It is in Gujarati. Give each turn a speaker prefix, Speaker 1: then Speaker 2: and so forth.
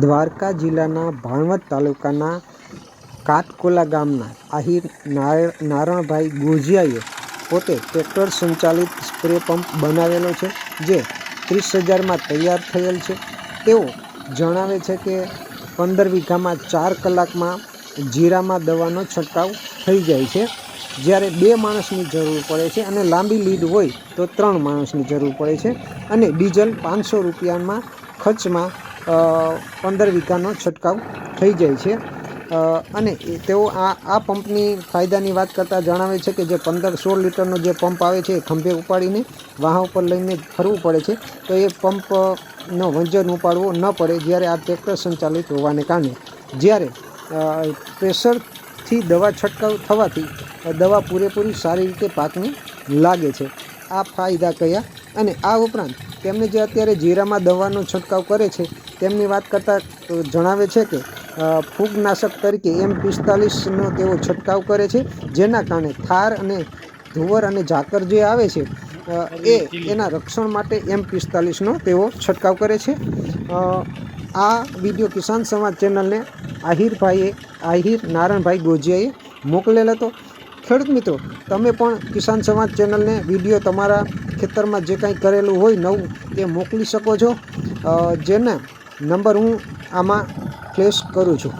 Speaker 1: દ્વારકા જિલ્લાના ભાણવડ તાલુકાના કાટકોલા ગામના આહિર નાર- નારણભાઈ ગોજિયાએ પોતે ટ્રેક્ટર સંચાલિત સ્પ્રે પંપ બનાવેલો છે, જે ત્રીસ હજારમાં તૈયાર થયેલ છે. તેઓ જણાવે છે કે પંદર વીઘામાં ચાર કલાકમાં જીરામાં દવાનો છંટકાવ થઈ જાય છે. જ્યારે બે માણસની જરૂર પડે છે અને લાંબી લીડ હોય તો ત્રણ માણસની જરૂર પડે છે અને ડીઝલ પાંચસો રૂપિયામાં ખર્ચમાં પંદર વીઘાનો છંટકાવ થઈ જાય છે. અને તેઓ આ આ પંપની ફાયદાની વાત કરતાં જણાવે છે કે જે પંદર સોળ લીટરનો જે પંપ આવે છે એ ખંભે ઉપાડીને વાહા ઉપર લઈને ફરવું પડે છે. તો એ પંપનો વંજન ઉપાડવો ન પડે જ્યારે આ ટ્રેક્ટર સંચાલિત હોવાને કારણે. જ્યારે પ્રેશરથી દવા છંટકાવ થવાથી દવા પૂરેપૂરી સારી રીતે પાકને લાગે છે. આ ફાયદા કયા? અને આ ઉપરાંત તેમને જે અત્યારે જીરામાં દવાનો છંટકાવ કરે છે તેમની વાત કરતાં જણાવે છે કે ફૂગનાશક તરીકે એમ પિસ્તાલીસનો તેઓ છંટકાવ કરે છે, જેના કારણે થાર અને ધુવર અને ઝાકર જે આવે છે એ એના રક્ષણ માટે એમ પિસ્તાલીસનો તેઓ છંટકાવ કરે છે. આ વીડિયો કિસાન સમાજ ચેનલને આહિરભાઈએ, આહિર નારણભાઈ ગોજિયાએ મોકલેલ હતો. ખેડૂત મિત્રો, તમે પણ કિસાન સમાજ ચેનલને વીડિયો તમારા ખેતરમાં જે કાંઈ કરેલું હોય નવું તે મોકલી શકો છો. જેના નંબર હું આમાં પ્લેસ કરું છું.